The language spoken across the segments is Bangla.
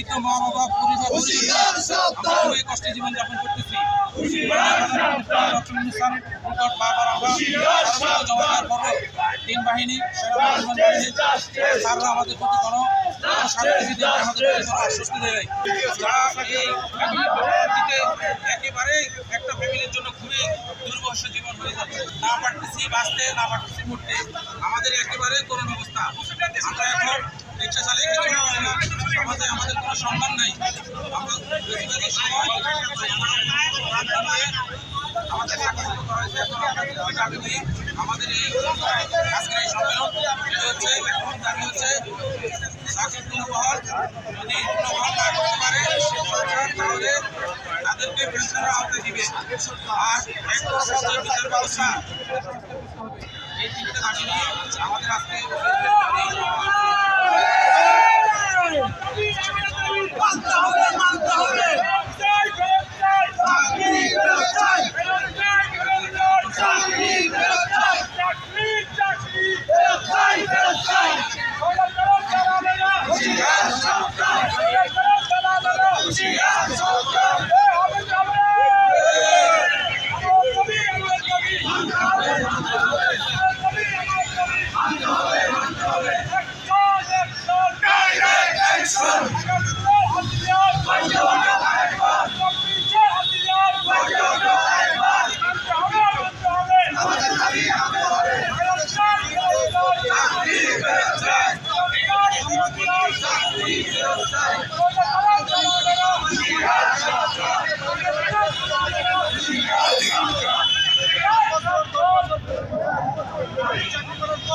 আমাদের মৃত মা বাবা পরিবার। আমরা কষ্টে জীবনযাপন করতেছি। তিন বাহিনী সেনাবাহিনী আমাদের প্রতি কোনো এই একেবারে একটা ফ্যামিলির জন্য খুবই দুর্বর্ষ জীবন হয়ে যাচ্ছে না পারতেছি বাঁচতে না পারতেছি মরতে। আমাদের একেবারে করুণ অবস্থা। আমরা এখন রিক্সা চালিয়ে পারছি না আমাদের কোনো সম্মান নাই আমরা বেশিরভাগই সময় করা হয়েছে নিয়ে আমাদের এই আজকের এই সম্মেলন এটা হচ্ছে হচ্ছে তাদেরকে পেনশনের আওতায় আর এক ব্যবস্থা এই আমাদের আজকে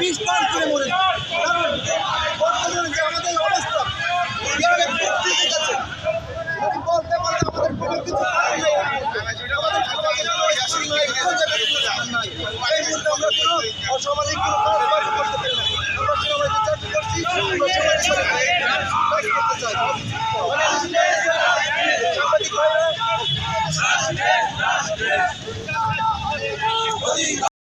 বিষ পান করে মরে যাবে। কারণ বর্তমানে যে আমাদের অবস্থা প্রকৃতি গেছে যদি বলতে কিছু করার নেই। আমরা অসামাজিক কোনো কাজ করতে পারি না। আমরা